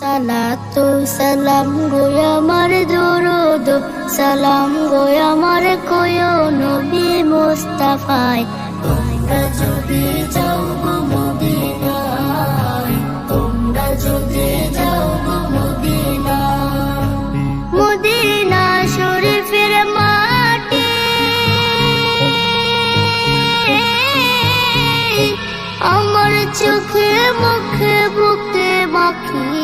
সালাতু সালাম গো আমার দরুদ। সালাম গো আমার কয় নবী মুস্তাফায় তোমরা যদি যাও গো মদিনায়, তোমরা যদি যাও গো মদিনায়। মদিনা শরীফের মাটি। আমার চোখে মুখে বুকে মাখিও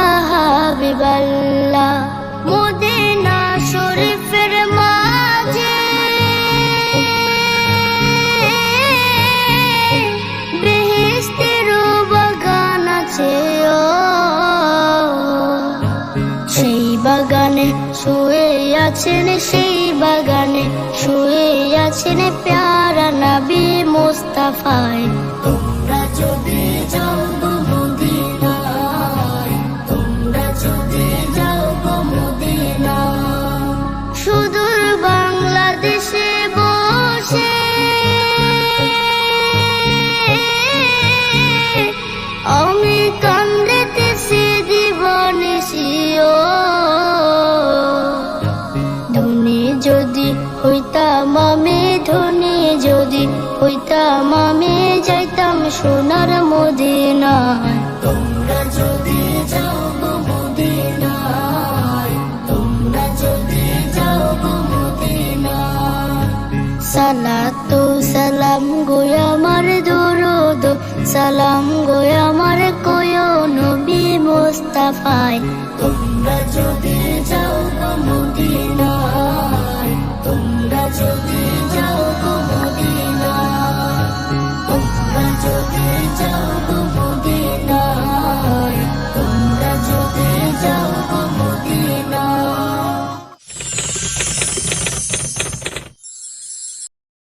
হাবিবাল্লাহ মদিনা শরীফের মাঝে বেহেশতের বাগান আছে ও। সেই বাগানে শুয়ে আছেন, সেই বাগানে শুয়ে আছেন প্যারা নবী মুস্তাফায়। হইতাম আমি ধনী যদি হইতাম আমি যাইতাম সোনার মদিনায়। তোমরা যদি যাও যাও সালাতু সালাম গো আমার দরুদ সালাম গো আমার কয় নবী মুস্তাফায়। তোমরা যদি